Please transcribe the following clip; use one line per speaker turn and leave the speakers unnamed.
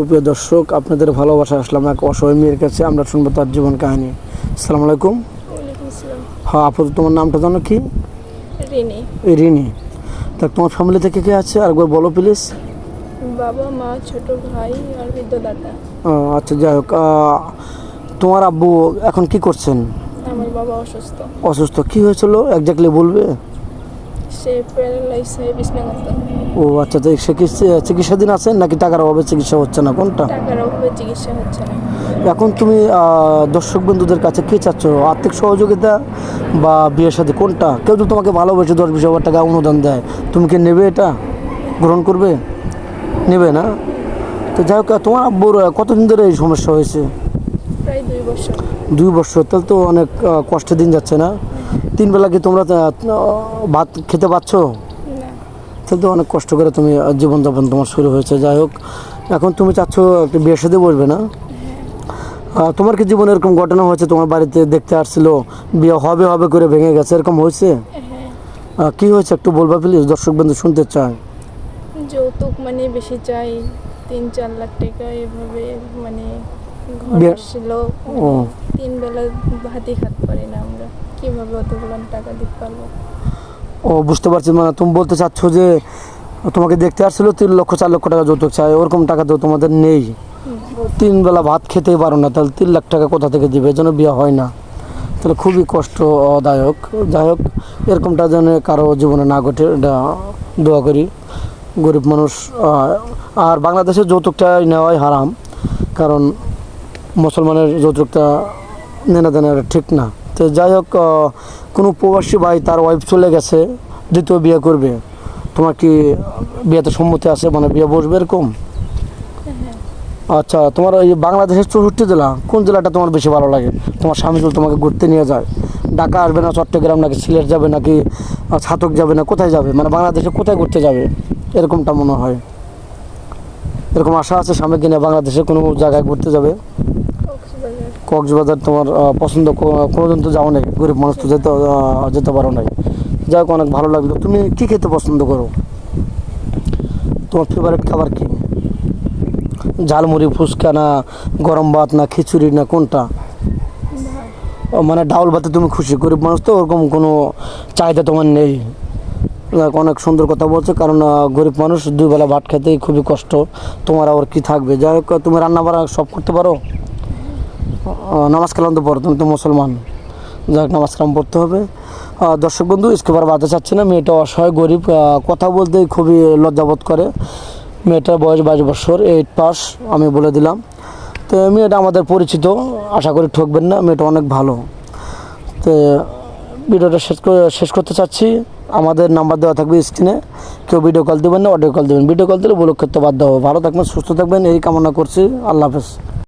সুপ্রিয় দর্শক আপনাদের ভালোবাসা আসলাম এক অসহায় মেয়ের কাছে। আমরা শুনব তার জীবন কাহিনী। আসসালামু আলাইকুম। হ্যাঁ আপাতত তোমার নামটা জানো কি?
রিনি।
তা তোমার ফ্যামিলি থেকে কে আছে? আরেকবার বলো প্লিজ
বাবা মা ছোট ভাই আর বৃদ্ধ দাদা
আচ্ছা যাই হোক তোমার আব্বু এখন কি করছেন?
আমার বাবা অসুস্থ।
অসুস্থ। কি হয়েছিল? একজাক্টলি বলবে?
সে প্যারালাইজ হয়ে বিছনাগত
ও আচ্ছা তো সে কি চিকিৎসাধীন আছেন নাকি টাকার অভাবে চিকিৎসা হচ্ছে না? কোনটা?
টাকার অভাবে চিকিৎসা হচ্ছে না।
এখন তুমি দর্শক বন্ধুদের কাছে কি চাচ্ছ? আর্থিক সহযোগিতা বা বিয়ের সাথে কোনটা? কেউ যদি তোমাকে ভালোবেসে দশ বিশ হাজার টাকা অনুদান দেয়। তুমি কি নেবে এটা? গ্রহণ করবে? নেবে না? তো যাই হোক তোমার আব্বুর কতদিন ধরে এই সমস্যা হয়েছে?
প্রায় দুই বছর।
দুই বছর তাহলে তো অনেক কষ্টের দিন যাচ্ছে না। তিন বেলা কি তোমরা ভাত খেতে পাচ্ছ তাহলে তো অনেক কষ্ট করে তুমি জীবনযাপন তোমার শুরু হয়েছে। যাই হোক এখন তুমি চাচ্ছ একটা বিয়ের সাথে বসবে না? তোমার কি জীবনে এরকম ঘটনা হয়েছে? তোমার বাড়িতে দেখতে আসছিল বিয়ে হবে হবে করে ভেঙে গেছে এরকম হয়েছে?
হ্যাঁ।
কি হয়েছে একটু বলবা প্লিজ দর্শক বন্ধু শুনতে চায়।
যৌতুক মানে বেশি চাই তিন চার লাখ টাকা এভাবে মানে ঘর
ও।
তিন বেলা ভাতি খাত পারি না আমরা। কীভাবে অতগুলো টাকা দিতে পারব?
ও বুঝতে পারছি। মানে তুমি বলতে চাচ্ছ যে তোমাকে দেখতে আসছিল তিন লক্ষ চার লক্ষ টাকা যৌতুক চাই। ওরকম টাকা তো তোমাদের নেই। তিন বেলা ভাত খেতেই পারো না তাহলে তিন লাখ টাকা কোথা থেকে দিবে? যেন বিয়ে হয় না। তাহলে খুবই কষ্ট কষ্টদায়ক যাই হোক এরকমটা যেন কারও জীবনে না ঘটে এটা দোয়া করি। গরিব মানুষ আর বাংলাদেশের যৌতুকটা নেওয়াই হারাম। কারণ মুসলমানের যৌতুকটা নেনা দেনা ঠিক না। তো যাই হোক কোনো প্রবাসী ভাই তার ওয়াইফ চলে গেছে, দ্বিতীয় বিয়ে করবে। তোমার কি বিয়েতে সম্মতি আছে? মানে বিয়ে বসবে এরকম? আচ্ছা তোমার এই বাংলাদেশের চৌষট্টি জেলা, কোন জেলাটা তোমার বেশি ভালো লাগে? তোমার স্বামী তোমাকে ঘুরতে নিয়ে যায়। ঢাকা আসবে না, চট্টগ্রাম নাকি সিলেট যাবে নাকি ছাতক যাবে না, কোথায় যাবে? মানে বাংলাদেশে কোথায় ঘুরতে যাবে? এরকমটা মনে হয়। এরকম আশা আছে স্বামী কিনে বাংলাদেশে কোনো জায়গায় ঘুরতে যাবে?
কক্সবাজার
তোমার পছন্দ কোনোদিন তো যাও নাই গরিব মানুষ তো যেতে যেতে পারো নাই। যাই হোক, অনেক ভালো লাগল। তুমি কি খেতে পছন্দ করো? তোমার ফেভারিট খাবার কি? ঝালমুড়ি, ফুচকা না গরম ভাত না খিচুড়ি না কোনটা? মানে ডাউল ভাতে তুমি খুশি? গরিব মানুষ তো ওরকম কোনো চাহিদা তোমার নেই। অনেক সুন্দর কথা বলছে, কারণ গরিব মানুষ দুই বেলা ভাত খেতেই খুবই কষ্ট। তোমার আবার কি থাকবে? যাই হোক, তুমি রান্না বান্না সব করতে পারো? নামাজ কালাম তো পড়ো তুমি তো মুসলমান। যাক নামাজ কালাম পড়তে হবে। দর্শক বন্ধু ইস্কেবার বাধা চাচ্ছে না, মেয়েটা অসহায়, গরিব কথা বলতেই খুবই লজ্জাবোধ করে। মেয়েটার বয়স বাইশ বছর এইট পাস, আমি বলে দিলাম। তো মেয়েটা আমাদের পরিচিত, আশা করি ঠকবেন না, মেয়েটা অনেক ভালো। তো ভিডিওটা শেষ শেষ করতে চাচ্ছি। আমাদের নাম্বার দেওয়া থাকবে স্ক্রিনে, কেউ ভিডিও কল দেবেন না অডিও কল দেবেন। ভিডিও কল দিলে ব্লক করতে বাধ্য হবে। ভালো থাকবেন, সুস্থ থাকবেন, এই কামনা করছি। আল্লাহ হাফেজ।